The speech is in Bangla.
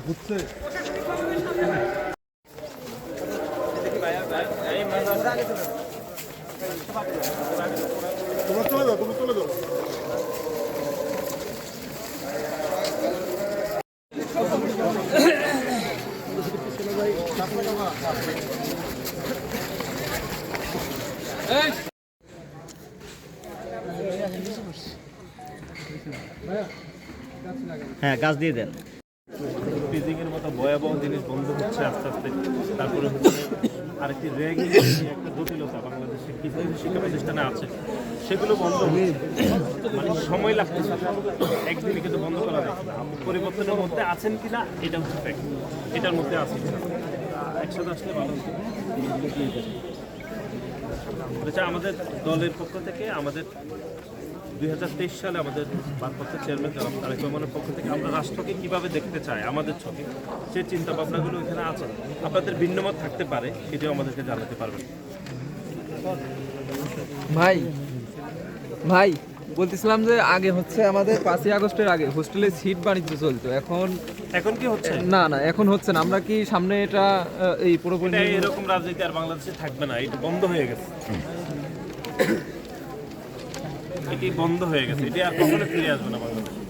ঘুরছে তোমরা চলে যাও চলে যাও হ্যাঁ গাছ দিয়ে দেন। ফ্রিজিং এর মতো ভয়াবহ জিনিস বন্ধ হচ্ছে আস্তে আস্তে। তারপরে আরেকটি র্যাগিং একটা জটিলতা বাংলাদেশে কিছু কিছু শিক্ষা প্রতিষ্ঠানে আছে, সেগুলো বন্ধ মানে সময় লাগতেছে। একদিনে কিন্তু বন্ধ করা যায় পরিবর্তনের মধ্যে আছেন কিনা, এটা হচ্ছে fact। এটার মধ্যে আছে একসাথে আসলে ভালো আচ্ছা আমাদের দলের পক্ষ থেকে, আমাদের দুই হাজার তেইশ সালে আমাদের ভারপ্রাপ্ত চেয়ারম্যান জনাব তারেক রহমানের পক্ষ থেকে আমরা রাষ্ট্রকে কীভাবে দেখতে চাই, আমাদের ছবি সেই চিন্তা ভাবনাগুলো এখানে আছে। আপনাদের ভিন্নমত থাকতে পারে, সেটিও আমাদেরকে জানাতে পারবেন। ভাই ভাই বলতেছিলাম যে আগে হচ্ছে আমাদের পাঁচই আগস্টের আগে হোস্টেলে সিট বাণিজ্য চলতো। এখন এখন কি হচ্ছে? না না এখন হচ্ছে না। আমরা কি সামনে এটা এই পুরোপুরি এরকম রাজনীতি আর বাংলাদেশে থাকবে না। এটা বন্ধ হয়ে গেছে। এটি বন্ধ হয়ে গেছে। এটি আর কখনো ফিরে আসবে না বাংলাদেশে।